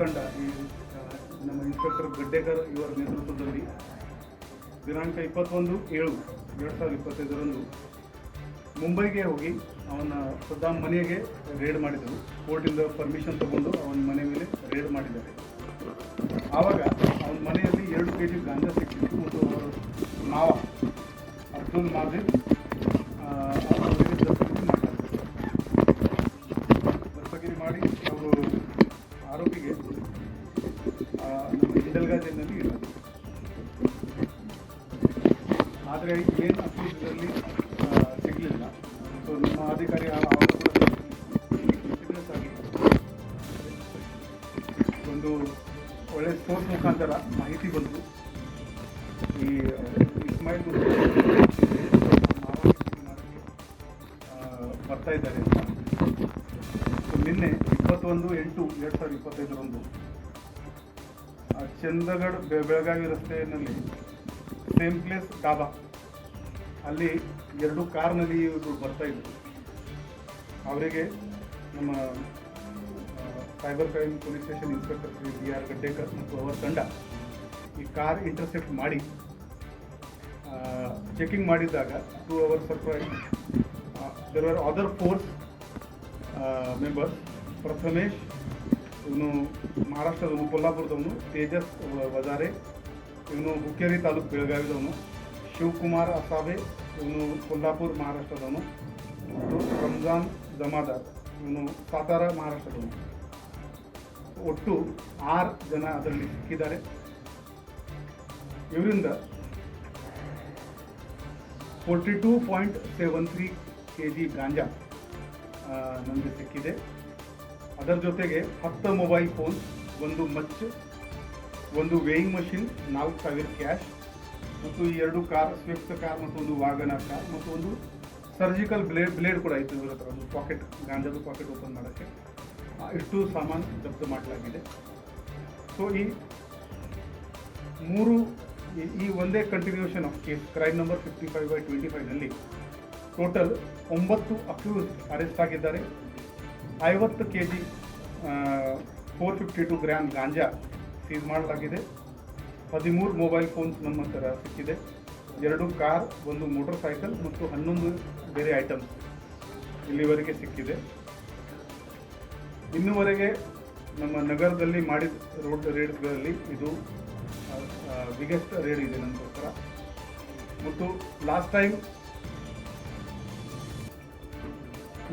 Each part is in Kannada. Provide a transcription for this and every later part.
ತಂಡ ಈ ನಮ್ಮ ಇನ್ಸ್ಪೆಕ್ಟರ್ ಗಡ್ಡೇಕರ್ ಇವರ ನೇತೃತ್ವದಲ್ಲಿ ದಿನಾಂಕ ಇಪ್ಪತ್ತೊಂದು ಏಳು ಎರಡು ಸಾವಿರದ ಇಪ್ಪತ್ತೈದರಂದು ಮುಂಬೈಗೆ ಹೋಗಿ ಅವನ ಸದ್ದಾಮ್ ಮನೆಗೆ ರೇಡ್ ಮಾಡಿದರು. ಕೋರ್ಟಿಂದ ಪರ್ಮಿಷನ್ ತಗೊಂಡು ಅವನ ಮನೆ ಮೇಲೆ ರೇಡ್ ಮಾಡಿದ್ದಾರೆ. ಆವಾಗ ಅವನ ಮನೆಯಲ್ಲಿ ಎರಡು ಕೆ ಜಿ ಗಾಂಜಾ ಸಿಕ್ಕಿತ್ತು ಮತ್ತು ಅವರ ಮಾವ ಅಬ್ದುಲ್ ಮಾಜಿದ್ ಮಾಡಿ ಅವರು ಆರೋಪಿಗೆ ನಮ್ಮ ಇಲ್ಲ ಆದರೆ ಏನು ಇದರಲ್ಲಿ ಸಿಗಲಿಲ್ಲ. ಸೊ, ನಮ್ಮ ಅಧಿಕಾರಿ ಆಗಿ ಒಂದು ಒಳ್ಳೆ ಸೋರ್ಸ್ ಮುಖಾಂತರ ಮಾಹಿತಿ ಬಂತು. ಈ, ಇಸ್ಮಾಯಿಲ್ ಬರ್ತಾ ಇದ್ದಾರೆ ಅಂತ. ನಿನ್ನೆ ಇಪ್ಪತ್ತೊಂದು ಎಂಟು ಎರಡು ಸಾವಿರದ ಇಪ್ಪತ್ತೈದರಂದು ಬೆ- ಬೆಳಗಾವಿ ರಸ್ತೆಯಲ್ಲಿ ಸೇಮ್ ಪ್ಲೇಸ್ ಡಾಬಾ. ಅಲ್ಲಿ ಎರಡು ಕಾರ್ನಲ್ಲಿ ಇವರು ಬರ್ತಾ ಇದ್ರು. ಅವರಿಗೆ ನಮ್ಮ cyber crime police station inspector Shri B R Gaddekar ಮತ್ತು ಅವರ ತಂಡ ಈ ಕಾರ್ ಇಂಟರ್ಸೆಪ್ಟ್ ಮಾಡಿ ಚೆಕಿಂಗ್ ಮಾಡಿದಾಗ to our surprise there are other force members Prathamesh ಇವನು ಮಹಾರಾಷ್ಟ್ರದವನು ಕೊಲ್ಲಾಪುರದವನು, ತೇಜಸ್ ವಜಾರೆ, ಇವನು ಹುಕ್ಕೇರಿ ತಾಲೂಕು ಬೆಳಗಾವಿದವನು, ಶಿವಕುಮಾರ್ ಅಸಾಬೆ, ಇವನು ಕೊಲ್ಲಾಪುರ ಮಹಾರಾಷ್ಟ್ರದವನು ರಂಜಾನ್ ಜಮಾದಾರ್, ಇವನು ಸಾತಾರ ಮಹಾರಾಷ್ಟ್ರದವನು. ಒಟ್ಟು ಆರು ಜನ ಅದರಲ್ಲಿ ಸಿಕ್ಕಿದ್ದಾರೆ. ಇವರಿಂದ forty two point seven three K G ganja ನಮಗೆ ಸಿಕ್ಕಿದೆ. ಅದರ ಜೊತೆಗೆ ಹತ್ತು ಮೊಬೈಲ್ ಫೋನ್ ಒಂದು ಮಚ್ಚು, ಒಂದು ವೇಯಿಂಗ್ ಮಷಿನ್ ನಾಲ್ಕು ಸಾವಿರ ಕ್ಯಾಶ್ ಮತ್ತು ಎರಡು ಕಾರ್ ಸ್ವಿಫ್ಟ್ ಕಾರ್ ಮತ್ತು ಒಂದು ವಾಗನರ್ ಕಾರ್ ಮತ್ತು ಒಂದು ಸರ್ಜಿಕಲ್ ಬ್ಲೇಡ್ ಬ್ಲೇಡ್ ಕೂಡ ಇತ್ತು ಇವರ ಒಂದು ಪಾಕೆಟ್ ಗಾಂಜಾದು ಪಾಕೆಟ್ ಓಪನ್ ಮಾಡೋಕ್ಕೆ. ಇಷ್ಟು ಸಾಮಾನು ಜಪ್ತು ಮಾಡಲಾಗಿದೆ. ಸೊ ಈ ಮೂರು, ಈ ಒಂದೇ continuation of case crime number fifty five by twenty ಫೈವ್ನಲ್ಲಿ total ಒಂಬತ್ತು ಅಕ್ಯೂಸ್ ಅರೆಸ್ಟ್ ಆಗಿದ್ದಾರೆ. ಐವತ್ತು K G four fifty two gram ganja seize ಮಾಡಲಾಗಿದೆ. ಹದಿಮೂರು ಮೊಬೈಲ್ ಫೋನ್ಸ್ ನಮ್ಮ ಹತ್ರ ಸಿಕ್ಕಿದೆ. ಎರಡು ಕಾರ್, ಒಂದು ಮೋಟರ್ ಸೈಕಲ್ ಮತ್ತು ಹನ್ನೊಂದು ಬೇರೆ ಐಟಮ್ಸ್ ಇಲ್ಲಿವರೆಗೆ ಸಿಕ್ಕಿದೆ. ಇನ್ನುವರೆಗೆ ನಮ್ಮ ನಗರದಲ್ಲಿ ಮಾಡಿದ ರೋಡ್ ರೇಡ್ಗಳಲ್ಲಿ ಇದು ಬಿಗ್ಗೆಸ್ಟ್ ರೇಡ್ ಇದೆ ನಮಗೋಸ್ಕರ. ಮತ್ತು ಲಾಸ್ಟ್ ಟೈಮ್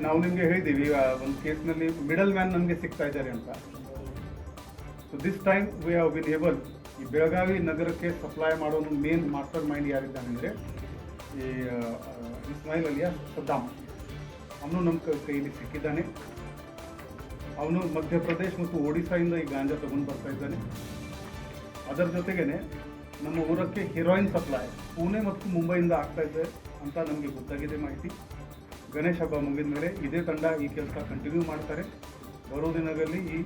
ನಾವು ನಿಮಗೆ ಹೇಳಿದ್ದೀವಿ ಈಗ ಒಂದು ಕೇಸ್ನಲ್ಲಿ ಮಿಡಲ್ ಮ್ಯಾನ್ ನಮಗೆ ಸಿಗ್ತಾ ಇದ್ದಾರೆ ಅಂತ. So this time we have been able ಈ ಬೆಳಗಾವಿ ನಗರಕ್ಕೆ ಸಪ್ಲೈ ಮಾಡೋನು ಮೇನ್ ಮಾಸ್ಟರ್ ಮೈಂಡ್ ಯಾರಿದ್ದಾನೆ ಅಂದರೆ, ಈ ಇಸ್ಮಾಯಿಲ್ ಅಲಿಯಾ ಸದ್ದಾಮ್ ಅವನು ನಮ್ಮ ಕೈಯಲ್ಲಿ ಸಿಕ್ಕಿದ್ದಾನೆ. ಅವನು ಮಧ್ಯಪ್ರದೇಶ್ ಮತ್ತು ಒಡಿಸ್ಸಾಯಿಂದ ಈ ಗಾಂಜಾ ತಗೊಂಡು ಬರ್ತಾ ಇದ್ದಾನೆ. ಅದರ ಜೊತೆಗೇನೆ ನಮ್ಮ ಊರಕ್ಕೆ ಹೀರೋಯಿನ್ ಸಪ್ಲೈ ಪುಣೆ ಮತ್ತು ಮುಂಬೈಯಿಂದ ಆಗ್ತಾ ಇದೆ ಅಂತ ನಮಗೆ ಗೊತ್ತಾಗಿದೆ ಮಾಹಿತಿ. ಗಣೇಶ ಹಬ್ಬ ಮುಗಿದ ಮೇಲೆ ಇದೇ ತಂಡ ಈ ಕೆಲಸ ಕಂಟಿನ್ಯೂ ಮಾಡ್ತಾರೆ. ಬರೋ ದಿನಗಳಲ್ಲಿ ಈ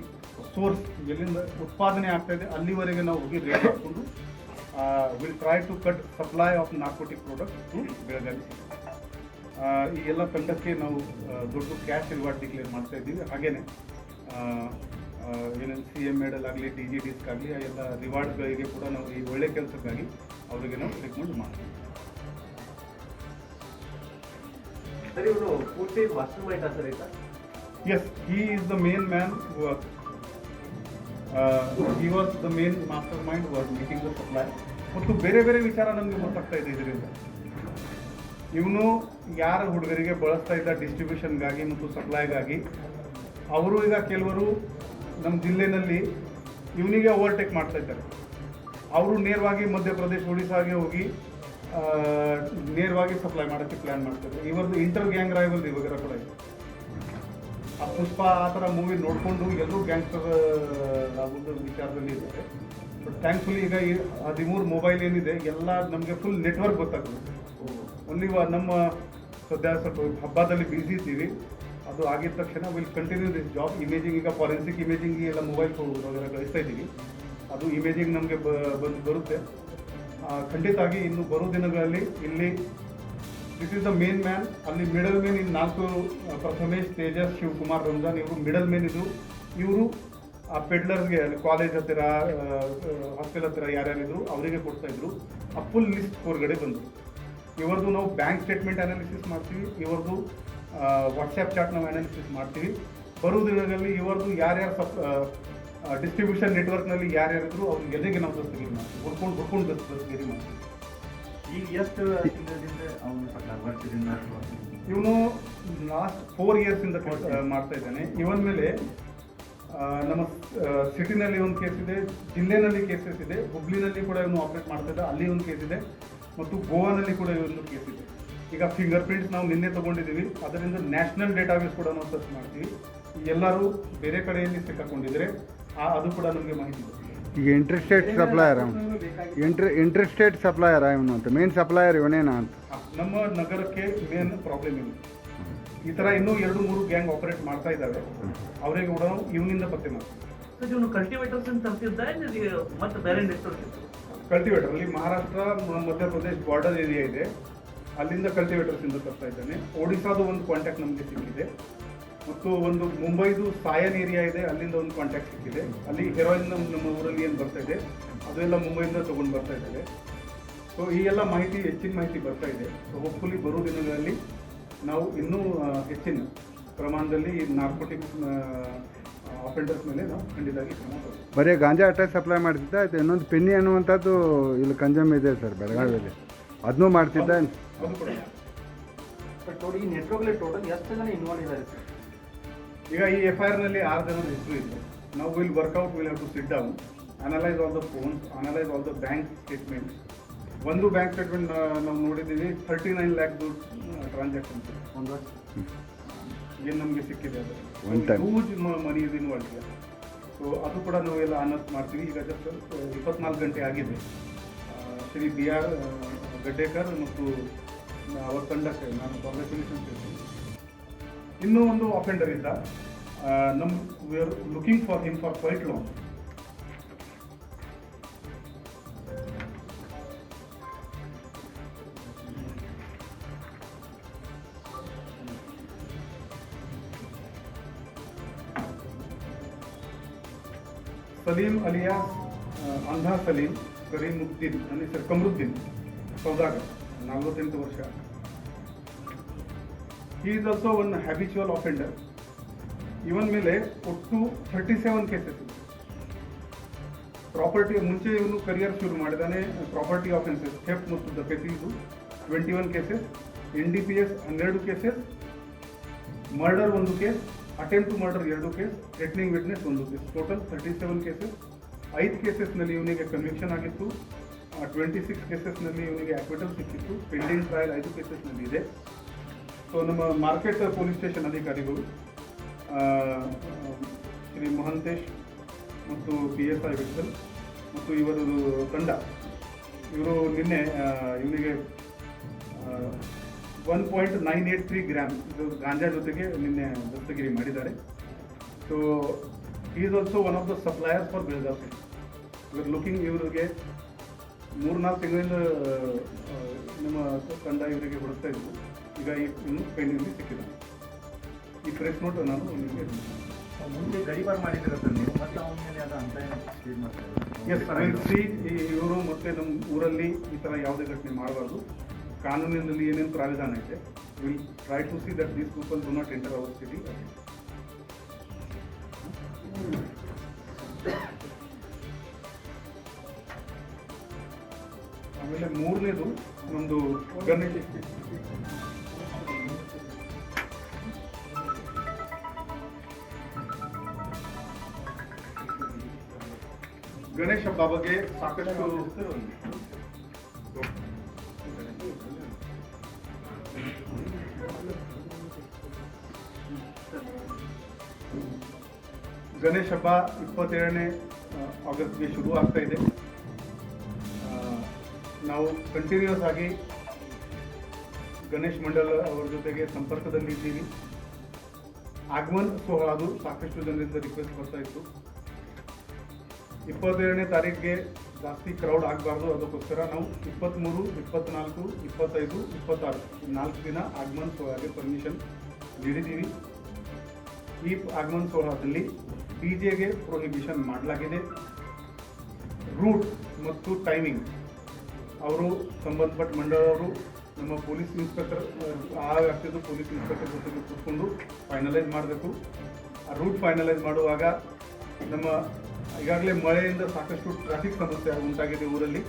ಸೋರ್ಸ್ ಎಲ್ಲಿಂದ ಉತ್ಪಾದನೆ ಆಗ್ತಾ ಇದೆ, ಅಲ್ಲಿವರೆಗೆ ನಾವು ಹೋಗಿ ರೇಟ್ ಹಾಕ್ಕೊಂಡು will try to cut supply of narcotic product to Belagavi ಈ ಎಲ್ಲ ತಂಡಕ್ಕೆ ನಾವು ದೊಡ್ಡ ಕ್ಯಾಶ್ ರಿವಾರ್ಡ್ ಡಿಕ್ಲೇರ್ ಮಾಡ್ತಾ ಇದ್ದೀವಿ. ಹಾಗೇನೆ ಏನೇನು ಸಿ ಎಂ ಮೆಡಲ್ ಆಗಲಿ ಡಿ ಜಿ ಡಿಸ್ಕ್ ಆಗಲಿ, ಆ ಎಲ್ಲ ರಿವಾರ್ಡ್ಗಳಿಗೆ ಕೂಡ ನಾವು ಈ ಒಳ್ಳೆ ಕೆಲಸಕ್ಕಾಗಿ ಅವರಿಗೆ ನಾವು ರೆಕಮೆಂಡ್ ಮಾಡ್ತೀವಿ. ಸರ್, ಇವರು ಪೂರ್ತಿ ಸರ್ ಈಗ? Yes he is the main man he was the main master mind was making the supply ಮತ್ತು ಬೇರೆ ಬೇರೆ ವಿಚಾರ ನಮಗೆ ಗೊತ್ತಾಗ್ತಾ ಇದೆ ಇದರಿಂದ. ಇವನು ಯಾರ ಹುಡುಗರಿಗೆ ಬಳಸ್ತಾ ಇದ್ದ ಡಿಸ್ಟ್ರಿಬ್ಯೂಷನ್ಗಾಗಿ ಮತ್ತು ಸಪ್ಲೈಗಾಗಿ ಅವರು ಈಗ ಕೆಲವರು ನಮ್ಮ ಜಿಲ್ಲೆನಲ್ಲಿ ಇವನಿಗೆ ಓವರ್ಟೇಕ್ ಮಾಡ್ತಾ ಇದ್ದಾರೆ. ಅವರು ನೇರವಾಗಿ ಮಧ್ಯಪ್ರದೇಶ ಒಡಿಸ್ಸಾಗೆ ಹೋಗಿ ನೇರವಾಗಿ ಸಪ್ಲೈ ಮಾಡೋಕ್ಕೆ ಪ್ಲ್ಯಾನ್ ಮಾಡ್ತಾರೆ ಇವರದ್ದು ಇಂಟರ್ ಗ್ಯಾಂಗ್ ರೈವಲ್ ಇವಾಗ ಕೂಡ. ಇದೆ ಆ ಪುಷ್ಪ ಆ ಥರ ಮೂವಿ ನೋಡಿಕೊಂಡು ಎಲ್ಲರೂ ಗ್ಯಾಂಗ್ಸ್ಟರ್ ಆಗೋದು ವಿಚಾರದಲ್ಲಿ ಇದ್ದಾರೆ. ಬಟ್ ಥ್ಯಾಂಕ್ಫುಲಿ ಈಗ ಈ ಹದಿಮೂರು ಮೊಬೈಲ್ ಏನಿದೆ, ಎಲ್ಲ ನಮಗೆ ಫುಲ್ ನೆಟ್ವರ್ಕ್ ಗೊತ್ತಾಗ್ತದೆ. ಓನ್ಲಿ ನಮ್ಮ ಸದ್ಯ ಸ್ವಲ್ಪ ಹಬ್ಬದಲ್ಲಿ ಬ್ಯುಸಿ ಇದ್ದೀವಿ. ಅದು ಆಗಿದ ತಕ್ಷಣ will continue this job imaging ಈಗ ಫಾರೆನ್ಸಿಕ್ ಇಮೇಜಿಂಗ್ ಎಲ್ಲ ಮೊಬೈಲ್ ಕಳಿಸ್ತಾ ಇದ್ದೀವಿ. ಅದು ಇಮೇಜಿಂಗ್ ನಮಗೆ ಬಂದು ಬರುತ್ತೆ. ಆ, ಖಂಡಿತವಾಗಿ ಇನ್ನು ಬರೋ ದಿನಗಳಲ್ಲಿ ಇಲ್ಲಿ this is the main man ಅಲ್ಲಿ ಮಿಡಲ್ ಮೇನ್ ಇನ್ ನಾಲ್ಕು ಪ್ರಥಮೇಶ್ ತೇಜಸ್ ಶಿವಕುಮಾರ್ ರಂಜಾನ್ ಇವರು ಮಿಡಲ್ ಮೇನ್ ಇದು. ಇವರು ಆ ಪೆಡ್ಲರ್ಸ್ಗೆ ಅಲ್ಲಿ ಕಾಲೇಜ್ ಹತ್ತಿರ ಹಾಸ್ಟೆಲ್ ಹತ್ತಿರ ಯಾರ್ಯಾರಿದ್ರು ಅವರಿಗೆ ಕೊಡ್ತಾ ಇದ್ರು. ಆ ಫುಲ್ ಲಿಸ್ಟ್ ಹೊರಗಡೆ ಬಂದರು ಇವರದು ನಾವು ಬ್ಯಾಂಕ್ ಸ್ಟೇಟ್ಮೆಂಟ್ ಅನಾಲಿಸಿಸ್ ಮಾಡ್ತೀವಿ ಇವರದು ವಾಟ್ಸ್ಯಾಪ್ ಚಾಟ್ ನಾವು ಅನಾಲಿಸಿಸ್ ಮಾಡ್ತೀವಿ. ಬರೋ ದಿನಗಳಲ್ಲಿ ಇವರದು ಯಾರ್ಯಾರು ಸಪ್ ಡಿಸ್ಟ್ರಿಬ್ಯೂಷನ್ ನೆಟ್ವರ್ಕ್ನಲ್ಲಿ ಯಾರ್ಯಾರಿದ್ರು ಅವ್ರ ಎದೆಗೆ ನಾವು ದಸ್ತಗಿರಿ ಮಾಡ್ತೀವಿ ಹುಡ್ಕೊಂಡು ಹುಡ್ಕೊಂಡು ದಸ್ ದಸ್ತಗಿರಿ ಮಾಡ್ತೀವಿ ಈಗ ಎಷ್ಟು ಅವನು ವರ್ಷದಿಂದ ಇವನು ಲಾಸ್ಟ್ ಫೋರ್ ಇಯರ್ಸಿಂದ ಮಾಡ್ತಾ ಇದ್ದಾನೆ. ಇವನ್ ಮೇಲೆ ನಮ್ಮ ಸಿಟಿನಲ್ಲಿ ಒಂದು ಕೇಸ್ ಇದೆ ಜಿಲ್ಲೆನಲ್ಲಿ ಕೇಸಸ್ ಇದೆ ಹುಬ್ಳಿನಲ್ಲಿ ಕೂಡ ಇವನು ಆಪರೇಟ್ ಮಾಡ್ತಾ ಇದ್ದ ಅಲ್ಲಿ ಒಂದು ಕೇಸ್ ಇದೆ ಮತ್ತು ಗೋವಾನಲ್ಲಿ ಕೂಡ ಇವನು ಕೇಸ್ ಇದೆ. ಈಗ ಫಿಂಗರ್ ಪ್ರಿಂಟ್ಸ್ ನಾವು ನಿನ್ನೆ ತಗೊಂಡಿದ್ದೀವಿ. ಅದರಿಂದ ನ್ಯಾಷನಲ್ ಡೇಟಾಬೇಸ್ ಕೂಡ ನಾವು ಸರ್ಚ್ ಮಾಡ್ತೀವಿ. ಎಲ್ಲರೂ ಬೇರೆ ಕಡೆಯಲ್ಲಿ ಸಿಕ್ಕಾಕೊಂಡಿದ್ರೆ ಅದು ಕೂಡ ನಮಗೆ ಮಾಹಿತಿ ಇದೆ ಈಗ interested supplier intra interested supplier ಇವನು ಅಂತ. ಮೇನ್ ಸಪ್ಲೈಯರ್ ಇವನೇನಾ ಅಂತ. ನಮ್ಮ ನಗರಕ್ಕೆ ಮೇನ್ ಪ್ರಾಬ್ಲಮ್ ಇಲ್ಲ ಈ ಥರ ಇನ್ನೂ ಎರಡು ಮೂರು ಗ್ಯಾಂಗ್ ಆಪರೇಟ್ ಮಾಡ್ತಾ ಇದ್ದಾವೆ. ಅವರಿಗೆ ಕೂಡ ಇವನಿಂದ ಪತ್ತೆ ಮಾಡ್ತೀವಿ. ಸರ್ ಇವನು ಕಲ್ಟಿವೇಟರ್ಸ್ ಅಂತ ತರ್ತಿದ್ದ ಮತ್ತೆ ಬೇರೆ ಕಲ್ಟಿವೇಟರ್ ಅಲ್ಲಿ ಮಹಾರಾಷ್ಟ್ರ ಮಧ್ಯಪ್ರದೇಶ ಮಧ್ಯಪ್ರದೇಶ್ ಬಾರ್ಡರ್ ಏರಿಯಾ ಇದೆ. ಅಲ್ಲಿಂದ ಕಲ್ಟಿವೇಟರ್ಸ್ ಇಂದ ತರ್ತಾ ಇದ್ದಾನೆ. ಒಡಿಶಾದ ಒಂದು ಕಾಂಟ್ಯಾಕ್ಟ್ ನಮಗೆ ಸಿಕ್ಕಿದೆ. ಮತ್ತು ಒಂದು ಮುಂಬೈದು ಸಾಯನ್ ಏರಿಯಾ ಇದೆ ಅಲ್ಲಿಂದ ಒಂದು ಕಾಂಟ್ಯಾಕ್ಟ್ ಸಿಕ್ಕಿದೆ. ಅಲ್ಲಿ ಹೆರೋಯಿನ್ ನಮ್ಮ ಊರಲ್ಲಿ ಏನು ಬರ್ತಾ ಇದೆ ಅದೆಲ್ಲ ಮುಂಬೈಯಿಂದ ತೊಗೊಂಡು ಬರ್ತಾ ಇದ್ದಾರೆ. ಸೊ ಈ ಎಲ್ಲ ಮಾಹಿತಿ ಹೆಚ್ಚಿನ ಮಾಹಿತಿ ಬರ್ತಾ ಇದೆ. ಸೊ ಹೋಪ್ಫುಲಿ ಬರೋ ದಿನಗಳಲ್ಲಿ ನಾವು ಇನ್ನೂ ಹೆಚ್ಚಿನ ಪ್ರಮಾಣದಲ್ಲಿ ಈ ನಾರ್ಕೋಟಿಕ್ಸ್ ಆಫೆಂಡರ್ಸ್ ಮೇಲೆ ನಾವು ಖಂಡಿತವಾಗಿ ಕ್ರಮ. ಬರೀ ಗಾಂಜಾ ಅಟ್ಟೆ ಸಪ್ಲೈ ಮಾಡ್ತಿದ್ದ ಆಯ್ತು ಇನ್ನೊಂದು ಪೆನ್ನಿ ಅನ್ನುವಂಥದ್ದು ಇಲ್ಲಿ ಕಂಜಮ್ ಇದೆ ಸರ್ ಬೆಳಗಾವಿಯಲ್ಲಿ. ಅದನ್ನೂ ಮಾಡ್ತಿದ್ದ. ಅದು ಕೂಡ. ಟೋಟಲ್ ಈ ಟೋಟಲ್ ಎಷ್ಟು ಜನ ಇನ್ವಾಲ್ವ್ ಇದ್ದಾರೆ ಸರ್ ಈಗ ಈ ಎಫ್ ಐ ಆರ್ನಲ್ಲಿ ಆರು ಜನದ ಹೆಸರು ಇದೆ. ನಾವು will work out will have to sit down analyse all the phones analyse all the bank statement ಒಂದು ಬ್ಯಾಂಕ್ ಸ್ಟೇಟ್ಮೆಂಟ್ ನಾವು ನೋಡಿದ್ದೀವಿ ಥರ್ಟಿ ನೈನ್ ಲ್ಯಾಕ್ ಟ್ರಾನ್ಸಾಕ್ಷನ್ಸ್ ಒಂದು ಏನು ನಮಗೆ ಸಿಕ್ಕಿದೆ ಅದು. ಹ್ಯೂಜ್ ಮನಿ ಇದು ಇನ್ವಾಲ್ವ್ ಇದೆ ಸೊ ಅದು ಕೂಡ ನಾವೆಲ್ಲ ಅನೌನ್ಸ್ ಮಾಡ್ತೀವಿ. ಈಗ ಜಸ್ಟ್ ಇಪ್ಪತ್ನಾಲ್ಕು ಗಂಟೆ ಆಗಿದೆ. ಶ್ರೀ ಬಿ ಆರ್ ಗಡ್ಡೇಕರ್ ಮತ್ತು ಅವರ ತಂಡಕ್ಕೆ ನಾನು ಕಾಂಗ್ರ್ಯಾಚುಲೇಷನ್ಸ್ ಹೇಳ್ತೀನಿ. ಇನ್ನೂ ಒಂದು ಅಫೆಂಡರ್ ಇದ್ದ. ಆ, ನಮ್ we are looking for him for quite long Salim alias Andha Salim Karimuddin ನನ್ನ ಹೆಸರು ಕಮರುದ್ದೀನ್ ಸೌದಾಗರ್ ನಲವತ್ತೆಂಟು ವರ್ಷ. He is also one habitual offender ಇವನ್ ಮೇಲೆ ಒಟ್ಟು ಥರ್ಟಿ ಸೆವೆನ್ ಕೇಸಸ್ ಪ್ರಾಪರ್ಟಿ ಮುಂಚೆ ಇವನು ಕರಿಯರ್ ಶುರು ಮಾಡಿದಾನೆ ಪ್ರಾಪರ್ಟಿ ಆಫೆನ್ಸಸ್ ಥೆಫ್ಟ್ ಮತ್ತು ಡಕೈತಿ ಇದು twenty one cases N D P S ಹನ್ನೆರಡು ಕೇಸಸ್ ಮರ್ಡರ್ ಒಂದು ಕೇಸ್ ಅಟೆಂಪ್ಟ್ ಟು ಮರ್ಡರ್ ಎರಡು ಕೇಸ್ ಥ್ರೆಟ್ನಿಂಗ್ ವಿಟ್ನೆಸ್ ಒಂದು case total thirty seven cases ಐದು ಕೇಸಸ್ನಲ್ಲಿ ಇವನಿಗೆ ಕನ್ವಿಕ್ಷನ್ ಆಗಿತ್ತು. ಟ್ವೆಂಟಿ ಸಿಕ್ಸ್ ಕೇಸಸ್ನಲ್ಲಿ ಇವನಿಗೆ ಅಕ್ವಿಟಲ್ ಸಿಕ್ಕಿತ್ತು. ಪೆಂಡಿಂಗ್ ಟ್ರಯಲ್ ಐದು ಕೇಸಸ್ನಲ್ಲಿ ಇದೆ. ಸೊ ನಮ್ಮ ಮಾರ್ಕೆಟ್ ಪೊಲೀಸ್ ಸ್ಟೇಷನ್ ಅಧಿಕಾರಿಗಳು ಶ್ರೀ ಮಹಂತೇಶ್ ಮತ್ತು ಪಿ ಎಸ್ ಐ ವಿಠಲ್ ಮತ್ತು ಇವರದು ತಂಡ, ಇವರು ನಿನ್ನೆ ಇವನಿಗೆ one point nine eight three gram ಇದು ಗಾಂಜಾ ಜೊತೆಗೆ ನಿನ್ನೆ ದಸ್ತಗಿರಿ ಮಾಡಿದ್ದಾರೆ. So is also one of the suppliers for Belgaum ಇವರು ಲುಕಿಂಗ್ ಇವರಿಗೆ ಮೂರ್ನಾಲ್ಕು ತಿಂಗಳಿಂದ ನಿಮ್ಮ ತಂಡ ಇವರಿಗೆ ಹುಡುಕ್ತಾ ಇದ್ರು. ಈಗ ಇನ್ನು ಪೆಂಡಿಂಗ್ ಸಿಕ್ಕಿದೆ. ಈ ಪ್ರೆಸ್ ನೋಟು ನಾನು ನಿಮಗೆ ಮುಂದೆ ಗಡಿಬಾರ್ ಮಾಡಿದ್ದೀರ ಸರ್ ನೀವು? ಮತ್ತೆ ಅವನ ಮೇಲೆ ಅದು ಅಂತ ಎಸ್ ಸರ್ ಇವರು ಮತ್ತೆ ನಮ್ಮ ಊರಲ್ಲಿ ಈ ಥರ ಯಾವುದೇ ಘಟನೆ ಮಾಡಬಾರ್ದು. ಕಾನೂನಿನಲ್ಲಿ ಏನೇನು ಪ್ರಾವಿಧಾನ ಇದೆ will try to see that these people do not enter our city ಆಮೇಲೆ ಮೂರನೇದು ನಮ್ಮದು ಗಣೇಶ್ ಗಣೇಶ ಹಬ್ಬ ಬಗ್ಗೆ ಸಾಕಷ್ಟು ಗಣೇಶ ಹಬ್ಬ ಇಪ್ಪತ್ತೇಳನೇ ಆಗಸ್ಟ್ಗೆ ಶುರು ಆಗ್ತಾ ಇದೆ. ನಾವು ಕಂಟಿನ್ಯೂಸ್ ಆಗಿ ಗಣೇಶ್ ಮಂಡಲ್ ಅವರ ಜೊತೆಗೆ ಸಂಪರ್ಕದಲ್ಲಿದ್ದೀವಿ. ಆಗಮನ್ ಸೊ ಅದು ಸಾಕಷ್ಟು ಜನರಿಂದ ರಿಕ್ವೆಸ್ಟ್ ಬರ್ತಾ ಇತ್ತು. ಇಪ್ಪತ್ತೇಳನೇ ತಾರೀಕಿಗೆ ಜಾಸ್ತಿ ಕ್ರೌಡ್ ಆಗಬಾರ್ದು ಅದಕ್ಕೋಸ್ಕರ ನಾವು ಇಪ್ಪತ್ತ್ಮೂರು, ಇಪ್ಪತ್ತ್ನಾಲ್ಕು, ಇಪ್ಪತ್ತೈದು, ಇಪ್ಪತ್ತಾರು ನಾಲ್ಕು ದಿನ ಆಗಮನ್ ಸೋಹಾಗೆ ಪರ್ಮಿಷನ್ ನೀಡಿದ್ದೀವಿ. ಈ ಆಗಮನ್ ಸೋಹಾದಲ್ಲಿ ಡಿ ಜೆಗೆ ಪ್ರೊಹಿಬಿಷನ್ ಮಾಡಲಾಗಿದೆ. ರೂಟ್ ಮತ್ತು ಟೈಮಿಂಗ್ ಅವರು ಸಂಬಂಧಪಟ್ಟ ಮಂಡಳವರು ನಮ್ಮ ಪೊಲೀಸ್ ಇನ್ಸ್ಪೆಕ್ಟರ್, ಆ ವ್ಯಾಪ್ತಿಯದು ಪೊಲೀಸ್ ಇನ್ಸ್ಪೆಕ್ಟರ್ ಜೊತೆಗೆ ಕೂತ್ಕೊಂಡು ಫೈನಲೈಸ್ ಮಾಡಬೇಕು. ಆ ರೂಟ್ ಫೈನಲೈಸ್ ಮಾಡುವಾಗ ನಮ್ಮ ಈಗಾಗಲೇ ಮಳೆಯಿಂದ ಸಾಕಷ್ಟು ಟ್ರಾಫಿಕ್ ಸಮಸ್ಯೆ ಉಂಟಾಗಿದೆ ಊರಲ್ಲಿ.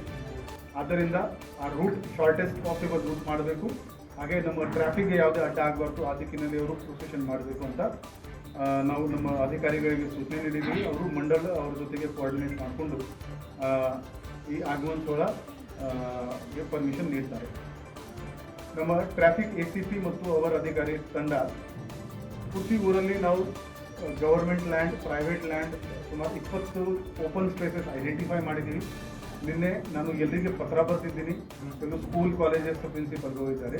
ಆದ್ದರಿಂದ ಆ ರೂಟ್ ಶಾರ್ಟೆಸ್ಟ್ ಪಾಸಿಬಲ್ ರೂಟ್ ಮಾಡಬೇಕು. ಹಾಗೆ ನಮ್ಮ ಟ್ರಾಫಿಕ್ಗೆ ಯಾವುದೇ ಅಡ್ಡ ಆಗಬಾರ್ದು, ಆ ದಿಕ್ಕಿನಲ್ಲಿ ಅವರು ಪ್ರೊಸೆಷನ್ ಮಾಡಬೇಕು ಅಂತ ನಾವು ನಮ್ಮ ಅಧಿಕಾರಿಗಳಿಗೆ ಸೂಚನೆ ನೀಡಿದ್ದೀವಿ. ಅವರು ಮಂಡಲ ಅವ್ರ ಜೊತೆಗೆ ಕೋಆರ್ಡಿನೇಟ್ ಮಾಡಿಕೊಂಡು ಈ ಆಗುವಂಥೋಳ ಗೆ ಪರ್ಮಿಷನ್ ನೀಡ್ತಾರೆ. ನಮ್ಮ ಟ್ರಾಫಿಕ್ ಎ ಸಿ ಪಿ ಮತ್ತು ಅವರ ಅಧಿಕಾರಿ ತಂಡ, ಪ್ರತಿ ಊರಲ್ಲಿ ನಾವು ಗವರ್ಮೆಂಟ್ ಲ್ಯಾಂಡ್ ಪ್ರೈವೇಟ್ ಲ್ಯಾಂಡ್ ಸುಮಾರು ಇಪ್ಪತ್ತು ಓಪನ್ ಸ್ಪೇಸಸ್ ಐಡೆಂಟಿಫೈ ಮಾಡಿದ್ದೀವಿ ನಿನ್ನೆ ನಾನು ಎಲ್ಲಿಗೆ ಪತ್ರ ಬರ್ತಿದ್ದೀನಿ ಒಂದು ಸ್ಕೂಲ್ ಕಾಲೇಜಸ್ ಪ್ರಿನ್ಸಿಪಲ್ ಇದ್ದಾರೆ.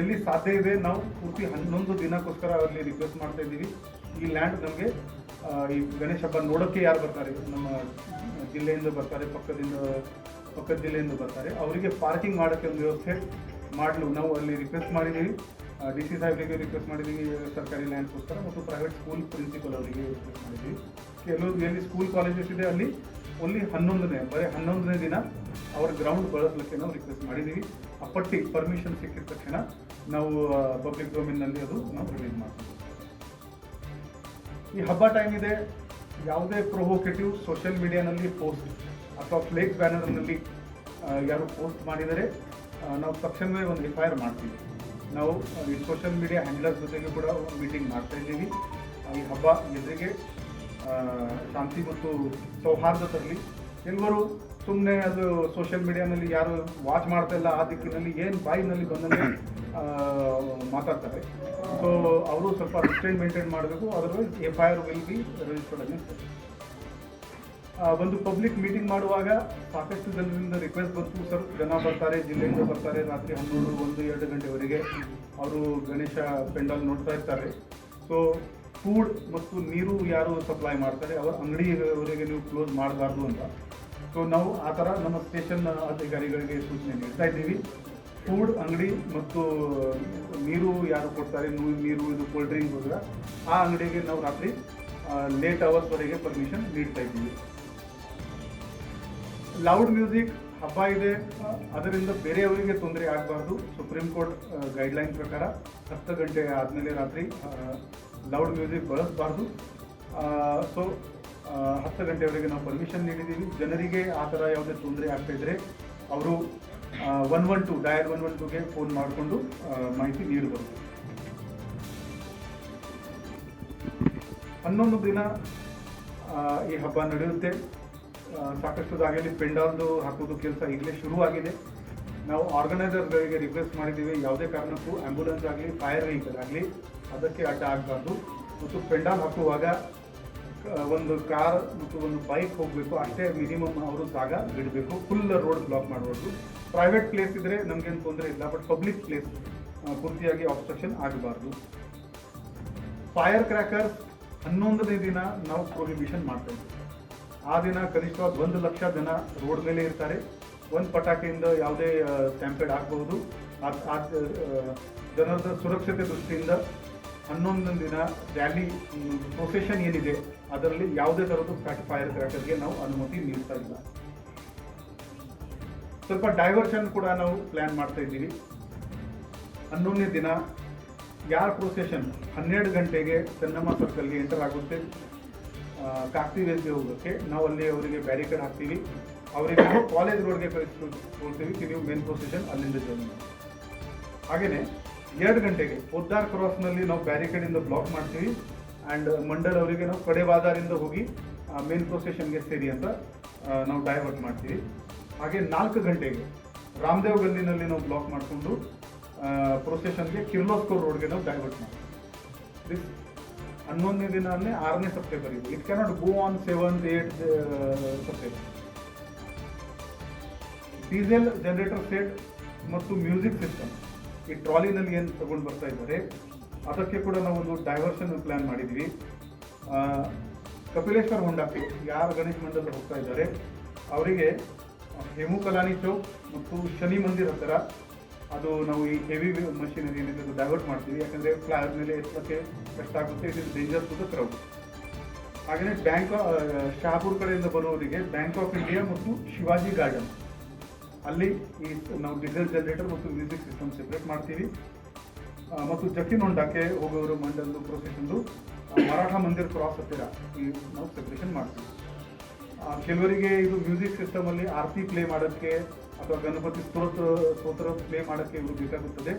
ಎಲ್ಲಿ ಸಾಧ್ಯ ಇದೆ, ನಾವು ಪೂರ್ತಿ ಹನ್ನೊಂದು ದಿನಕ್ಕೋಸ್ಕರ ಅಲ್ಲಿ ರಿಕ್ವೆಸ್ಟ್ ಮಾಡ್ತಾ ಇದ್ದೀವಿ. ಈ ಲ್ಯಾಂಡ್ ನಮಗೆ ಈ ಗಣೇಶ ಹಬ್ಬ ನೋಡೋಕ್ಕೆ ಯಾರು ಬರ್ತಾರೆ? ನಮ್ಮ ಜಿಲ್ಲೆಯಿಂದ ಬರ್ತಾರೆ, ಪಕ್ಕದಿಂದ, ಪಕ್ಕದ ಜಿಲ್ಲೆಯಿಂದ ಬರ್ತಾರೆ. ಅವರಿಗೆ ಪಾರ್ಕಿಂಗ್ ಮಾಡೋಕ್ಕೆ ಒಂದು ವ್ಯವಸ್ಥೆ ಮಾಡಲು. ನಾವು ಅಲ್ಲಿ ರಿಕ್ವೆಸ್ಟ್ ಮಾಡಿದ್ದೀವಿ. ಡಿ ಸಿ ಸಾಹೇಬರಿಗೆ ರಿಕ್ವೆಸ್ಟ್ ಮಾಡಿದ್ದೀವಿ ಸರ್ಕಾರಿ ಲ್ಯಾಂಡ್ಗೋಸ್ಕರ ಮತ್ತು ಪ್ರೈವೇಟ್ ಸ್ಕೂಲ್ ಪ್ರಿನ್ಸಿಪಲ್ ಅವರಿಗೆ ರಿಕ್ವೆಸ್ಟ್ ಮಾಡಿದ್ದೀವಿ ಕೆಲವು ಎಲ್ಲಿ ಸ್ಕೂಲ್ ಕಾಲೇಜಸ್ ಇದೆ, ಅಲ್ಲಿ ಓನ್ಲಿ ಹನ್ನೊಂದನೇ, ಬರೀ ಹನ್ನೊಂದನೇ ದಿನ ಅವರ ಗ್ರೌಂಡ್ ಬಳಸಲಿಕ್ಕೆ ನಾವು ರಿಕ್ವೆಸ್ಟ್ ಮಾಡಿದ್ದೀವಿ. ಅಪ್ಪಟ್ಟಿ ಪಟ್ಟಿ ಪರ್ಮಿಷನ್ ಸಿಕ್ಕಿದ ತಕ್ಷಣ ನಾವು ಪಬ್ಲಿಕ್ ಡೊಮೇನ್ನಲ್ಲಿ ಅದು ನಾವು ರಿಲೀಸ್ ಮಾಡ್ತೀವಿ. ಈ ಹಬ್ಬ ಟೈಮ್ ಇದೆ, ಯಾವುದೇ ಪ್ರೊವೋಕೇಟಿವ್ ಸೋಷಿಯಲ್ ಮೀಡಿಯಾನಲ್ಲಿ ಪೋಸ್ಟ್ ಅಥವಾ ಫ್ಲೇಕ್ ಬ್ಯಾನರ್ನಲ್ಲಿ ಯಾರು ಪೋಸ್ಟ್ ಮಾಡಿದರೆ ನಾವು ತಕ್ಷಣವೇ ಒಂದು ರಿಫೈರ್ ಮಾಡ್ತೀವಿ. ನಾವು ಈ ಸೋಷಿಯಲ್ ಮೀಡಿಯಾ ಹ್ಯಾಂಡ್ಲರ್ ಜೊತೆಗೆ ಕೂಡ ಮೀಟಿಂಗ್ ಮಾಡ್ತಾ ಇದ್ದೀವಿ. ಈ ಹಬ್ಬ ಎದುರಿಗೆ ಶಾಂತಿ ಮತ್ತು ಸೌಹಾರ್ದ ತರಲಿ. ಎಲ್ಲರೂ ಸುಮ್ಮನೆ ಅದು ಸೋಷಿಯಲ್ ಮೀಡಿಯಾನಲ್ಲಿ ಯಾರು ವಾಚ್ ಮಾಡ್ತಾ ಇಲ್ಲ, ಆ ದಿಕ್ಕಿನಲ್ಲಿ ಏನು ಬಾಯಿನಲ್ಲಿ ಬಂದಲ್ಲಿ ಮಾತಾಡ್ತಾರೆ. ಸೊ ಅವರು ಸ್ವಲ್ಪ ರಿಸ್ಟ್ರೈನ್ ಮೇಂಟೈನ್ ಮಾಡಬೇಕು ಅದರಲ್ಲಿ F I R will be registered against ಒಂದು ಪಬ್ಲಿಕ್ ಮೀಟಿಂಗ್ ಮಾಡುವಾಗ ಸಾಕಷ್ಟು ಜನರಿಂದ ರಿಕ್ವೆಸ್ಟ್ ಬಂತು. ಸರ್ ಜನ ಬರ್ತಾರೆ, ಜಿಲ್ಲೆಯಿಂದ ಬರ್ತಾರೆ. ರಾತ್ರಿ ಹನ್ನೊಂದು, ಒಂದು, ಎರಡು ಗಂಟೆವರೆಗೆ ಅವರು ಗಣೇಶ ಪೆಂಡಲ್ ನೋಡ್ತಾ ಇರ್ತಾರೆ. ಸೊ ಫುಡ್ ಮತ್ತು ನೀರು ಯಾರು ಸಪ್ಲೈ ಮಾಡ್ತಾರೆ? ಅವರ ಅಂಗಡಿಯವರೆಗೆ ನೀವು ಕ್ಲೋಸ್ ಮಾಡಬಾರ್ದು ಅಂತ. ಸೊ ನಾವು ಆ ಥರ ನಮ್ಮ ಸ್ಟೇಷನ್ ಅಧಿಕಾರಿಗಳಿಗೆ ಸೂಚನೆ ನೀಡ್ತಾ ಇದ್ದೀವಿ. ಫುಡ್ ಅಂಗಡಿ ಮತ್ತು ನೀರು ಯಾರು ಕೊಡ್ತಾರೆ? ನೀರು, ಇದು ಕೋಲ್ಡ್ ಡ್ರಿಂಕ್ ಹೋದ್ರೆ ಆ ಅಂಗಡಿಗೆ ನಾವು ರಾತ್ರಿ ಲೇಟ್ ಅವರ್ಸ್ವರೆಗೆ ಪರ್ಮಿಷನ್ ನೀಡ್ತಾ ಇದ್ದೀವಿ. ಲೌಡ್ ಮ್ಯೂಸಿಕ್ ಹಬ್ಬ ಇದೆ. ಅದರಿಂದ ಬೇರೆಯವರಿಗೆ ತೊಂದರೆ ಆಗಬಾರ್ದು. ಸುಪ್ರೀಂ ಕೋರ್ಟ್ ಗೈಡ್ಲೈನ್ ಪ್ರಕಾರ ಹತ್ತು ಗಂಟೆ ಆದಮೇಲೆ ರಾತ್ರಿ ಲೌಡ್ ಮ್ಯೂಸಿಕ್ ಬಳಸಬಾರ್ದು. ಸೊ ಹತ್ತು ಗಂಟೆವರೆಗೆ ನಾವು ಪರ್ಮಿಷನ್ ನೀಡಿದ್ದೀವಿ. ಜನರಿಗೆ ಆ ಥರ ಯಾವುದೇ ತೊಂದರೆ ಆಗ್ತಾಯಿದ್ರೆ ಅವರು one one two dial one one ಟುಗೆ phone ಮಾಡಿಕೊಂಡು ಮಾಹಿತಿ ನೀಡಬಹುದು ಹನ್ನೊಂದು ದಿನ ಈ ಹಬ್ಬ ನಡೆಯುತ್ತೆ. ಸಾಕಷ್ಟು ಜಾಗೆಯಲ್ಲಿ ಪೆಂಡಾಲ್ದು ಹಾಕೋದು ಕೆಲಸ ಈಗಲೇ ಶುರುವಾಗಿದೆ. ನಾವು ಆರ್ಗನೈಸರ್ಗಳಿಗೆ ರಿಕ್ವೆಸ್ಟ್ ಮಾಡಿದ್ದೀವಿ, ಯಾವುದೇ ಕಾರಣಕ್ಕೂ ಆ್ಯಂಬುಲೆನ್ಸ್ ಆಗಲಿ ಫೈರ್ ವೆಹಿಕಲ್ ಆಗಲಿ, ಅದಕ್ಕೆ ಅಡ್ಡ ಆಗಬಾರ್ದು. ಮತ್ತು ಪೆಂಡಾಲ್ ಹಾಕುವಾಗ ಒಂದು ಕಾರ್ ಮತ್ತು ಒಂದು ಬೈಕ್ ಹೋಗಬೇಕು, ಅಷ್ಟೇ ಮಿನಿಮಮ್ ಅವರು ಜಾಗ ಬಿಡಬೇಕು ಫುಲ್ ರೋಡ್ ಬ್ಲಾಕ್ ಮಾಡಬಾರ್ದು ಪ್ರೈವೇಟ್ ಪ್ಲೇಸ್ ಇದ್ದರೆ ನಮಗೇನು ತೊಂದರೆ ಇಲ್ಲ ಬಟ್ ಪಬ್ಲಿಕ್ ಪ್ಲೇಸ್ ಪೂರ್ತಿಯಾಗಿ ಆಬ್ಸ್ಟ್ರಕ್ಷನ್ ಆಗಬಾರ್ದು. ಫೈರ್ ಕ್ರ್ಯಾಕರ್ಸ್ ಹನ್ನೊಂದನೇ ದಿನ ನಾವು ಪ್ರೊಹಿಬಿಷನ್ ಮಾಡ್ತಾ ಆ ದಿನ ಕನಿಷ್ಠ ಒಂದು ಲಕ್ಷ ಜನ ರೋಡ್ ಮೇಲೆ ಇರ್ತಾರೆ. ಒಂದು ಪಟಾಕಿಯಿಂದ ಯಾವುದೇ ಸ್ಟ್ಯಾಂಪೇಡ್ ಆಗಬಹುದು. ಜನರದ ಸುರಕ್ಷತೆ ದೃಷ್ಟಿಯಿಂದ ಹನ್ನೊಂದು ದಿನ ರ್ಯಾಲಿ ಪ್ರೊಸೆಷನ್ ಏನಿದೆ, ಅದರಲ್ಲಿ ಯಾವುದೇ ಥರದ ಫೈರ್ ಕ್ರ್ಯಾಕರ್ಗೆ ನಾವು ಅನುಮತಿ ನೀಡ್ತಾ ಇಲ್ಲ. ಸ್ವಲ್ಪ ಡೈವರ್ಷನ್ ಕೂಡ ನಾವು ಪ್ಲ್ಯಾನ್ ಮಾಡ್ತಾ ಇದ್ದೀವಿ. ಹನ್ನೊಂದನೇ ದಿನ ಯಾರ ಪ್ರೊಸೆಷನ್ ಹನ್ನೆರಡು ಗಂಟೆಗೆ ಚೆನ್ನಮ್ಮ ಸರ್ಕಲ್ಗೆ ಎಂಟರ್ ಆಗುತ್ತೆ. ಆ, ಕಾಕ್ತಿ ವೇಸ್ಗೆ ಹೋಗೋಕ್ಕೆ ನಾವು ಅಲ್ಲಿ ಅವರಿಗೆ ಬ್ಯಾರಿಕೇಡ್ ಹಾಕ್ತೀವಿ. ಅವರಿಗೆ ಕಾಲೇಜ್ ರೋಡ್ಗೆ ಕಳಿಸ್ಕೊಳ್ತೀವಿ ನೀವು ಮೇನ್ ಪ್ರೊಸೆಷನ್ ಅಲ್ಲಿಂದ ಜಾಯಿನ್ ಮಾಡಿ. ಹಾಗೆಯೇ ಎರಡು ಗಂಟೆಗೆ ಪೊದ್ದಾರ್ ಕ್ರಾಸ್ನಲ್ಲಿ ನಾವು ಬ್ಯಾರಿಕೇಡಿಂದ ಬ್ಲಾಕ್ ಮಾಡ್ತೀವಿ ಆ್ಯಂಡ್ ಮಂಡಲ್ ಅವರಿಗೆ ನಾವು ಕಡೆ ಬಾದಾರಿಂದ ಹೋಗಿ ಮೇನ್ ಪ್ರೊಸೆಷನ್ಗೆ ಸೇರಿ ಅಂತ ನಾವು ಡೈವರ್ಟ್ ಮಾಡ್ತೀವಿ. ಹಾಗೆ ನಾಲ್ಕು ಗಂಟೆಗೆ ರಾಮದೇವ್ ಗಲ್ಲಿನಲ್ಲಿ ನಾವು ಬ್ಲಾಕ್ ಮಾಡಿಕೊಂಡು ಪ್ರೊಸೆಷನ್ಗೆ ಕಿರ್ಲೋಸ್ಕೋರ್ ರೋಡ್ಗೆ ನಾವು ಡೈವರ್ಟ್ ಮಾಡ್ತೀವಿ. ಹನ್ನೊಂದನೇ ದಿನ ಅಲ್ಲಿ ಆರನೇ ಸೆಪ್ಟೆಂಬರ್ ಇದೆ. It cannot go on seven eight September. Diesel generator set ಮತ್ತು ಮ್ಯೂಸಿಕ್ ಸಿಸ್ಟಮ್ ಈ ಟ್ರಾಲಿನಲ್ಲಿ ಏನು ತಗೊಂಡು ಬರ್ತಾ ಇದ್ದಾರೆ? ಅದಕ್ಕೆ ಕೂಡ ನಾವು ಒಂದು ಡೈವರ್ಷನ್ ಪ್ಲ್ಯಾನ್ ಮಾಡಿದ್ವಿ ಕಪಿಲೇಶ್ವರ ಹೊಂಡ ಯಾರು ಗಣೇಶ್ ಮಂಡಲ ಹೋಗ್ತಾ ಇದ್ದಾರೆ? ಅವರಿಗೆ ಹೇಮು ಕಲಾನಿ ಚೌಕ್ ಮತ್ತು ಶನಿ ಮಂದಿರ್ ಹತ್ತಿರ ಅದು ನಾವು ಈ ಹೆವಿ ಮಷಿನರಿ ಏನಿದೆ ಡೈವರ್ಟ್ ಮಾಡ್ತೀವಿ. ಯಾಕಂದರೆ ಫ್ಲೈರ್ ಮೇಲೆ ಎತ್ತಕ್ಕೆ ಕಷ್ಟ ಆಗುತ್ತೆ, ಇದು ಡೇಂಜರ್ ಕೂಡ ದ ಹಾಗೆಯೇ ಬ್ಯಾಂಕ್ ಶಾಪುರ್ ಕಡೆಯಿಂದ ಬರುವವರಿಗೆ ಬ್ಯಾಂಕ್ ಆಫ್ ಇಂಡಿಯಾ ಮತ್ತು ಶಿವಾಜಿ ಗಾರ್ಡನ್ ಅಲ್ಲಿ ಈ ನಾವು ಡೀಸೆಲ್ ಜನರೇಟರ್ ಮತ್ತು ಮ್ಯೂಸಿಕ್ ಸಿಸ್ಟಮ್ ಸೆಪ್ರೇಟ್ ಮಾಡ್ತೀವಿ. ಮತ್ತು ಜಕ್ಕಿನೊಂಡಕ್ಕೆ ಹೋಗೋರು ಮಂಡಲ್ದು ಪ್ರೊಸೆಷನ್ದು ಮರಾಠ ಮಂದಿರ್ ಕ್ರಾಸ್ ಹತ್ತಿರ ಈ ನಾವು ಸೆಪ್ರೇಷನ್ ಮಾಡ್ತೀವಿ. ಕೆಲವರಿಗೆ ಇದು ಮ್ಯೂಸಿಕ್ ಸಿಸ್ಟಮಲ್ಲಿ ಆರತಿ ಪ್ಲೇ ಮಾಡೋಕ್ಕೆ ಅಥವಾ ಗಣಪತಿ ಸ್ತೋತ್ರ ಸ್ತೋತ್ರ ಪ್ಲೇ ಮಾಡೋಕ್ಕೆ ಇವರು ಬೇಕಾಗುತ್ತದೆ.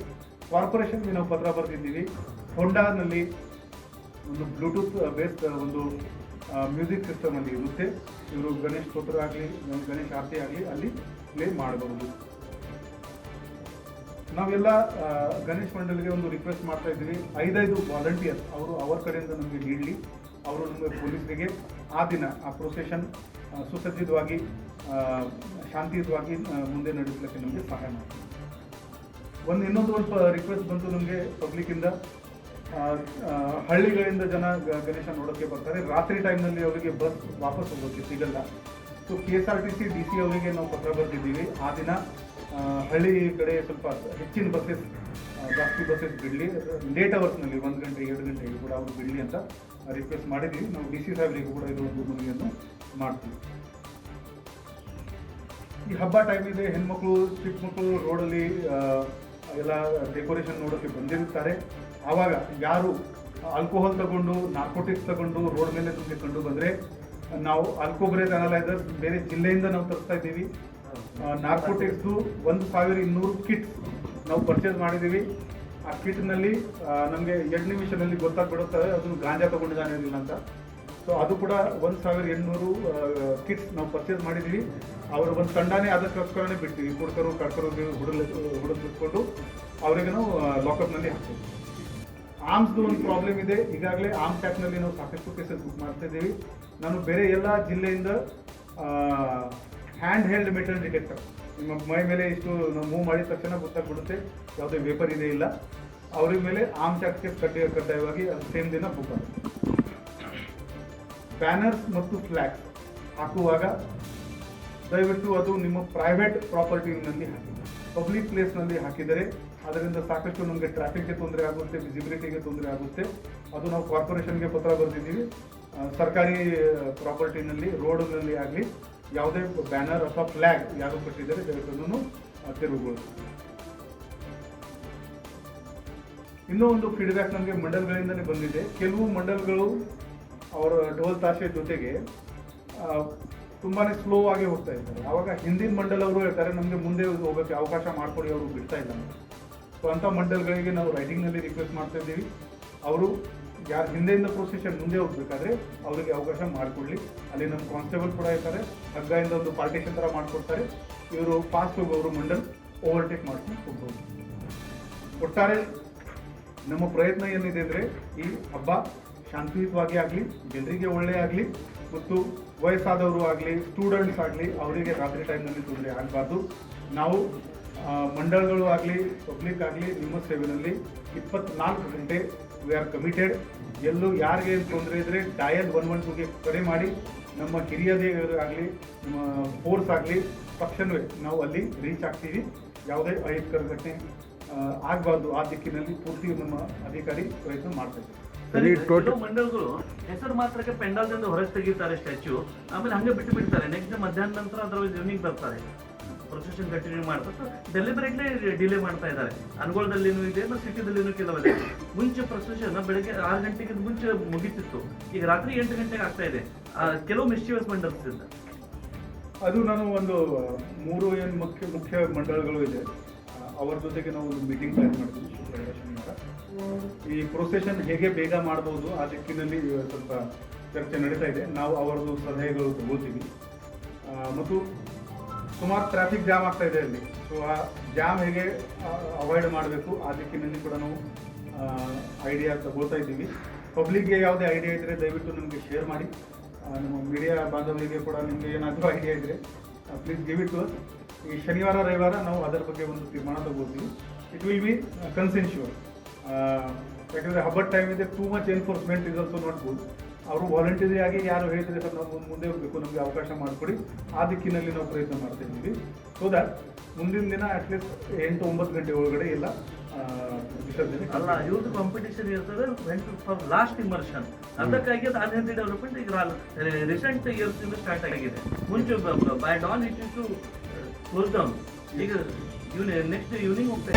ಕಾರ್ಪೊರೇಷನ್ಗೆ ನಾವು ಪತ್ರ ಬರೆದಿದ್ದೀವಿ. ಹೊಂಡಾನಲ್ಲಿ ಒಂದು ಬ್ಲೂಟೂತ್ ಬೇಸ್ ಒಂದು ಮ್ಯೂಸಿಕ್ ಸಿಸ್ಟಮ್ ಅಲ್ಲಿ ಇರುತ್ತೆ. ಇವರು ಗಣೇಶ್ ಸ್ತೋತ್ರ ಆಗಲಿ, ಗಣೇಶ್ ಆರತಿ ಆಗಲಿ, ಅಲ್ಲಿ ಪ್ಲೇ ಮಾಡಬಹುದು. ನಾವೆಲ್ಲ ಗಣೇಶ್ ಮಂಡಳಿಗೆ ಒಂದು ರಿಕ್ವೆಸ್ಟ್ ಮಾಡ್ತಾ ಇದ್ದೀವಿ. ಐದೈದು ವಾಲಂಟಿಯರ್ಸ್ ಅವರು ಅವರ ಕಡೆಯಿಂದ ನಮಗೆ ನೀಡಲಿ ಅವರು ನಮಗೆ ಪೊಲೀಸರಿಗೆ ಆ ದಿನ, ಆ ಪ್ರೊಸೆಷನ್ ಸುಸಜ್ಜಿತವಾಗಿ ಶಾಂತಿಯುತವಾಗಿ ಮುಂದೆ ನಡೆಸಲಿಕ್ಕೆ ನಮಗೆ ಸಹಾಯ ಮಾಡ್ತೀವಿ ಒಂದು ಇನ್ನೊಂದು ಸ್ವಲ್ಪ ರಿಕ್ವೆಸ್ಟ್ ಬಂತು ನಮಗೆ ಪಬ್ಲಿಕ್ಕಿಂದ. ಹಳ್ಳಿಗಳಿಂದ ಜನ ಗಣೇಶ ನೋಡೋಕ್ಕೆ ಬರ್ತಾರೆ. ರಾತ್ರಿ ಟೈಮ್ನಲ್ಲಿ ಅವರಿಗೆ ಬಸ್ ವಾಪಸ್ ಹೋಗೋಕ್ಕೆ ಸಿಗಲ್ಲ. So K S R T C D C ಅವರಿಗೆ ನಾವು ಪತ್ರ ಬರೆದಿದ್ದೀವಿ. ಆ ದಿನ ಹಳ್ಳಿ ಕಡೆ ಸ್ವಲ್ಪ ಹೆಚ್ಚಿನ ಬಸ್ಸಸ್ ಜಾಸ್ತಿ ಬಸ್ಸಸ್ ಬಿಡಲಿ. ಲೇಟ್ ಅವರ್ಸ್ನಲ್ಲಿ ಒಂದು ಗಂಟೆ, ಎರಡು ಗಂಟೆಗೆ ಕೂಡ ಅವರು ಬಿಡಲಿ ಅಂತ ರಿಕ್ವೆಸ್ಟ್ ಮಾಡಿದ್ದೀವಿ ನಾವು ಡಿ ಸಿ ಸಾಹೇಬರಿಗೂ ಕೂಡ ಇದು ಒಂದು ಮನವಿಯನ್ನು ಮಾಡ್ತೀವಿ. ಈ ಹಬ್ಬ ಟೈಮ್ ಇದೆ, ಹೆಣ್ಮಕ್ಳು, ಚಿಕ್ಕ ಮಕ್ಕಳು ರೋಡಲ್ಲಿ ಎಲ್ಲ ಡೆಕೋರೇಷನ್ ನೋಡೋಕ್ಕೆ ಬಂದಿರುತ್ತಾರೆ. ಆವಾಗ ಯಾರು ಆಲ್ಕೋಹಾಲ್ ತಗೊಂಡು ನಾರ್ಕೋಟಿಕ್ಸ್ ತಗೊಂಡು ರೋಡ್ ಮೇಲೆ ನಮಗೆ ಕಂಡು ಬಂದರೆ, ನಾವು ಆಲ್ಕೋಬ್ರೆ ಅನಲೈಸರ್ ಬೇರೆ ಜಿಲ್ಲೆಯಿಂದ ನಾವು ತರಿಸ್ತಾ ಇದ್ದೀವಿ. ನಾರ್ಕೋಟಿಕ್ಸ್ದು ಒಂದು ಸಾವಿರ ಇನ್ನೂರು ಕಿಟ್ಸ್ ನಾವು ಪರ್ಚೇಸ್ ಮಾಡಿದ್ದೀವಿ. ಆ ಕಿಟ್ನಲ್ಲಿ ನಮಗೆ ಎರಡು ನಿಮಿಷದಲ್ಲಿ ಗೊತ್ತಾಗ್ಬಿಡುತ್ತೆ ಅದು ಗಾಂಜಾ ತಗೊಂಡಿದ್ದಾನೆ ಇರಲಿಲ್ಲ ಅಂತ. ಸೊ ಅದು ಕೂಡ ಒಂದು ಸಾವಿರ ಎಂಟುನೂರು ಕಿಟ್ಸ್ ನಾವು ಪರ್ಚೇಸ್ ಮಾಡಿದ್ವಿ. ಅವರು ಒಂದು ತಂಡನೇ ಅದಕ್ಕೋಸ್ಕರನೇ ಬಿಡ್ತೀವಿ ಕುಡ್ಕರು ಕಡ್ಕರು ಹುಡುಗ ಹುಡುಕಿಸ್ಕೊಂಡು ಅವರಿಗೆ ನಾವು ಲಾಕಪ್ನಲ್ಲಿ ಹಾಕ್ತೀವಿ. ಆರ್ಮ್ಸ್ದು ಒಂದು ಪ್ರಾಬ್ಲಮ್ ಇದೆ. ಈಗಾಗಲೇ ಆರ್ಮ್ಸ್ ಆ್ಯಕ್ಟ್ನಲ್ಲಿ ನಾವು ಸಾಕಷ್ಟು ಕೇಸಸ್ ಬುಕ್ ಮಾಡ್ತಾ ಇದ್ದೀವಿ ನಾನು ಬೇರೆ ಎಲ್ಲ ಜಿಲ್ಲೆಯಿಂದ ಹ್ಯಾಂಡ್ ಹೆಲ್ಡ್ ಮೆಟಲ್ ಡಿಟೆಕ್ಟರ್ ನಿಮ್ಮ ಮೈ ಮೇಲೆ ಇಷ್ಟು ಮೂವ್ ಮಾಡಿದ ತಕ್ಷಣ ಗೊತ್ತಾಗ್ಬಿಡುತ್ತೆ, ಯಾವುದೇ ವೇಪರ್ ಇದೇ ಇಲ್ಲ. ಅವ್ರ ಮೇಲೆ ಆಮ್ ಚಾಕ್ಸ್ಗೆ ಕೇಸ್ ಕಡ್ಡಾಯ ಕಡ್ಡಾಯವಾಗಿ ಅದು ಸೇಮ್ ದಿನ ಬುಕ್ ಆಗುತ್ತೆ. ಬ್ಯಾನರ್ಸ್ ಮತ್ತು ಫ್ಲ್ಯಾಗ್ಸ್ ಹಾಕುವಾಗ ದಯವಿಟ್ಟು ಅದು ನಿಮ್ಮ ಪ್ರೈವೇಟ್ ಪ್ರಾಪರ್ಟಿನಲ್ಲಿ ಹಾಕಿ ಪಬ್ಲಿಕ್ ಪ್ಲೇಸ್ನಲ್ಲಿ ಹಾಕಿದರೆ ಅದರಿಂದ ಸಾಕಷ್ಟು ನಮಗೆ ಟ್ರಾಫಿಕ್ಗೆ ತೊಂದರೆ ಆಗುತ್ತೆ ವಿಸಿಬಿಲಿಟಿಗೆ ತೊಂದರೆ ಆಗುತ್ತೆ. ಅದು ನಾವು ಕಾರ್ಪೊರೇಷನ್ಗೆ ಪತ್ರ ಬರೆದಿದ್ದೀವಿ. ಸರ್ಕಾರಿ ಪ್ರಾಪರ್ಟಿನಲ್ಲಿ ರೋಡ್ನಲ್ಲಿ ಆಗಲಿ ಯಾವುದೇ ಬ್ಯಾನರ್ ಅಥವಾ ಫ್ಲ್ಯಾಗ್ ಯಾರು ಕೊಟ್ಟಿದ್ದಾರೆ ದಯವಿಟ್ಟು ಅದನ್ನು ಆ, ತೆರವುಗೊಳಿಸಿ ಇನ್ನೂ ಒಂದು ಫೀಡ್ಬ್ಯಾಕ್ ನಮಗೆ ಮಂಡಲ್ಗಳಿಂದಲೇ ಬಂದಿದೆ. ಕೆಲವು ಮಂಡಲ್ಗಳು ಅವರ ಡೋಲ್ ತಾಸೆ ಜೊತೆಗೆ ತುಂಬಾ ಸ್ಲೋ ಆಗಿ ಹೋಗ್ತಾ ಇದ್ದಾರೆ. ಆವಾಗ ಹಿಂದಿನ ಮಂಡಲವರು ಹೇಳ್ತಾರೆ ನಮಗೆ ಮುಂದೆ ಹೋಗೋಕ್ಕೆ ಅವಕಾಶ ಮಾಡಿಕೊಡಿ ಅವರು ಬಿಡ್ತಾ ಇಲ್ಲ ಸೊ ಅಂಥ ಮಂಡಲ್ಗಳಿಗೆ ನಾವು ರೈಟಿಂಗ್ನಲ್ಲಿ ರಿಕ್ವೆಸ್ಟ್ ಮಾಡ್ತಾ ಇದ್ದೀವಿ. ಅವರು ಯಾರು ಹಿಂದೆಯಿಂದ ಪ್ರೊಸೆಷನ್ ಮುಂದೆ ಹೋಗ್ಬೇಕಾದ್ರೆ ಅವರಿಗೆ ಅವಕಾಶ ಮಾಡಿಕೊಡ್ಲಿ. ಅಲ್ಲಿ ನಮ್ಮ ಕಾನ್ಸ್ಟೇಬಲ್ ಕೂಡ ಇರ್ತಾರೆ. ಹಗ್ಗದಿಂದ ಒಂದು ಪಾರ್ಟಿಷನ್ ಥರ ಮಾಡಿಕೊಡ್ತಾರೆ. ಇವರು ಫಾಸ್ಟ್ ಹೋಗೋರು ಮಂಡಲ್ ಓವರ್ಟೇಕ್ ಮಾಡ್ಕೊಂಡು ಹೋಗ್ಬೋದು. ಒಟ್ಟಾರೆ ನಮ್ಮ ಪ್ರಯತ್ನ ಏನಿದೆ ಅಂದರೆ ಈ ಹಬ್ಬ ಶಾಂತಿಯುತವಾಗಿ ಆಗಲಿ, ಜನರಿಗೆ ಒಳ್ಳೆ ಆಗಲಿ, ಮತ್ತು ವಯಸ್ಸಾದವರು ಆಗಲಿ ಸ್ಟೂಡೆಂಟ್ಸ್ ಆಗಲಿ, ಅವರಿಗೆ ರಾತ್ರಿ ಟೈಮ್ನಲ್ಲಿ ತೊಂದರೆ ಆಗಬಾರ್ದು. ನಾವು ಮಂಡಳಗಳು ಆಗಲಿ ಪಬ್ಲಿಕ್ ಆಗಲಿ ನಿಮ್ಮ ಸೇವೆಯಲ್ಲಿ ಇಪ್ಪತ್ನಾಲ್ಕು ಗಂಟೆ ವಿ ಆರ್ ಕಮಿಟೆಡ್ ಎಲ್ಲೂ ಯಾರಿಗೆ ಏನು ತೊಂದರೆ ಇದ್ದರೆ ಡಯಲ್ ಒನ್ ಒನ್ ಟೂಗೆ ಕರೆ ಮಾಡಿ. ನಮ್ಮ ಹಿರಿಯದೇ ಆಗಲಿ ನಮ್ಮ ಫೋರ್ಸ್ ಆಗಲಿ ತಕ್ಷಣವೇ ನಾವು ಅಲ್ಲಿ ರೀಚ್ ಆಗ್ತೀವಿ. ಯಾವುದೇ ಅಹಿತಕರ ಘಟನೆ ಆಗಬಾರ್ದು. ಆ ದಿಕ್ಕಿನಲ್ಲಿ ಪೂರ್ತಿ ನಮ್ಮ ಅಧಿಕಾರಿ ಪ್ರಯತ್ನ ಮಾಡ್ತೇವೆ. ಇದ್ದಾರೆ ಸರಿ, total- ಕೆಲವು ಹೆಸರು ಮಾತ್ರಕ್ಕೆ ಪೆಂಡಾಲ್ದಿಂದ ಹೊರಗೆ ತೆಗಿತಾರೆ ಸ್ಟ್ಯಾಚ್ಯೂ ಆಮೇಲೆ ಹಂಗೆ ಬಿಟ್ಟು ಬಿಡ್ತಾರೆ. ನೆಕ್ಸ್ಟ್ ಮಧ್ಯಾಹ್ನ ನಂತರ ಅದರ ಈವ್ನಿಂಗ್ ಬರ್ತಾರೆ. ಪ್ರೊಸೆಷನ್ ಕಂಟಿನ್ಯೂ ಮಾಡಿಬಿಟ್ಟು ಡೆಲಿಬರೇಟ್ಲಿ ಡಿಲೇ ಮಾಡ್ತಾ ಇದ್ದಾರೆ. ಅನ್ಗೋಳದಲ್ಲಿನೂ ಇದೆ, ಮತ್ತು ಸಿಟಿದಲ್ಲಿನೂ ಕೆಲವಿದೆ. ಮುಂಚೆ ಪ್ರೊಸೆಷನ್ ಬೆಳಗ್ಗೆ ಆರು ಗಂಟೆಗೆ ಮುಂಚೆ ಮುಗಿತಿತ್ತು. ಈಗ ರಾತ್ರಿ ಎಂಟು ಗಂಟೆಗೆ ಆಗ್ತಾ ಇದೆ. ಕೆಲವು ಮಿಸ್ಚಿವಸ್ ಮಂಡಲ್ಸ್ ಅದು ನಾನು ಒಂದು ಮೂರು ಏನು ಮುಖ್ಯ ಮುಖ್ಯ ಮಂಡಳಗಳು ಇದೆ. ಅವರ ಜೊತೆಗೆ ನಾವು ಒಂದು ಮೀಟಿಂಗ್ ಪ್ಲಾನ್ ಮಾಡ್ತೀವಿ ಈ ಪ್ರೊಸೆಷನ್ ಹೇಗೆ ಬೇಗ ಮಾಡ್ಬೋದು, ಆ ದಿಕ್ಕಿನಲ್ಲಿ ಸ್ವಲ್ಪ ಚರ್ಚೆ ನಡೀತಾ ಇದೆ. ನಾವು ಅವರದ್ದು ಸಲಹೆಗಳು ತಗೋತೀವಿ. ಮತ್ತು ಸುಮಾರು ಟ್ರಾಫಿಕ್ ಜಾಮ್ ಆಗ್ತಾ ಇದೆ ಅಲ್ಲಿ. ಸೊ ಆ ಜಾಮ್ ಹೇಗೆ ಅವಾಯ್ಡ್ ಮಾಡಬೇಕು ಆ ದಿಕ್ಕಿನಲ್ಲಿ ಕೂಡ ನಾವು ಐಡಿಯಾ ತಗೋತಾ ಇದ್ದೀವಿ. ಪಬ್ಲಿಕ್ಗೆ ಯಾವುದೇ ಐಡಿಯಾ ಇದ್ದರೆ ದಯವಿಟ್ಟು ನಿಮಗೆ ಶೇರ್ ಮಾಡಿ. ನಿಮ್ಮ ಮೀಡಿಯಾ ಬಾಂಧವರಿಗೆ ಕೂಡ ನಿಮಗೆ ಏನಾದರೂ ಐಡಿಯಾ ಇದ್ದರೆ ಪ್ಲೀಸ್ ಗಿವ್ ಇಟ್ ಟು ಈ ಶನಿವಾರ, ರವಿವಾರ ನಾವು ಅದರ ಬಗ್ಗೆ ಒಂದು ತೀರ್ಮಾನ ತಗೋತೀವಿ. ಇಟ್ ವಿಲ್ ಬಿ ಕನ್ಸೆನ್ಶುವಲ್ ಯಾಕಂದರೆ ಹಬ್ಬದ ಟೈಮ್ ಇದೆ too much enforcement is also not good ಅವರು ವಾಲಂಟಿಯರಿ ಆಗಿ ಯಾರು ಹೇಳ್ತಾರೆ ಸರ್ ನಾವು ಮುಂದೆ ಹೋಗಬೇಕು ನಮಗೆ ಅವಕಾಶ ಮಾಡಿಕೊಡಿ. ಆ ದಿಕ್ಕಿನಲ್ಲಿ ನಾವು ಪ್ರಯತ್ನ ಮಾಡ್ತಾ ಇದ್ದೀವಿ. ಸೊ ದ್ಯಾಟ್ ಮುಂದಿನ ದಿನ ಅಟ್ಲೀಸ್ಟ್ ಎಂಟು ಒಂಬತ್ತು ಗಂಟೆ ಒಳಗಡೆ ಎಲ್ಲ ವಿಸರ್ಜನೆ ಅಲ್ಲ ಇವ್ರದ್ದು ಕಾಂಪಿಟೇಷನ್ ಇರ್ತದೆ ಫಾರ್ ಲಾಸ್ಟ್ ಇಮರ್ಷನ್ ಅದಕ್ಕಾಗಿ ಅದು ಅನ್ಹೆಲ್ದಿ ಡೆವಲಪ್ಮೆಂಟ್ ಈಗ ರೀಸೆಂಟ್ ಇಯರ್ಸ್ ಇಂದ ಸ್ಟಾರ್ಟ್ ಆಗಿದೆ. ಮುಂಚೆ by dawn it is to close down ಈಗ ನೆಕ್ಸ್ಟ್ ಈವ್ನಿಂಗ್ ಹೋಗ್ತಾ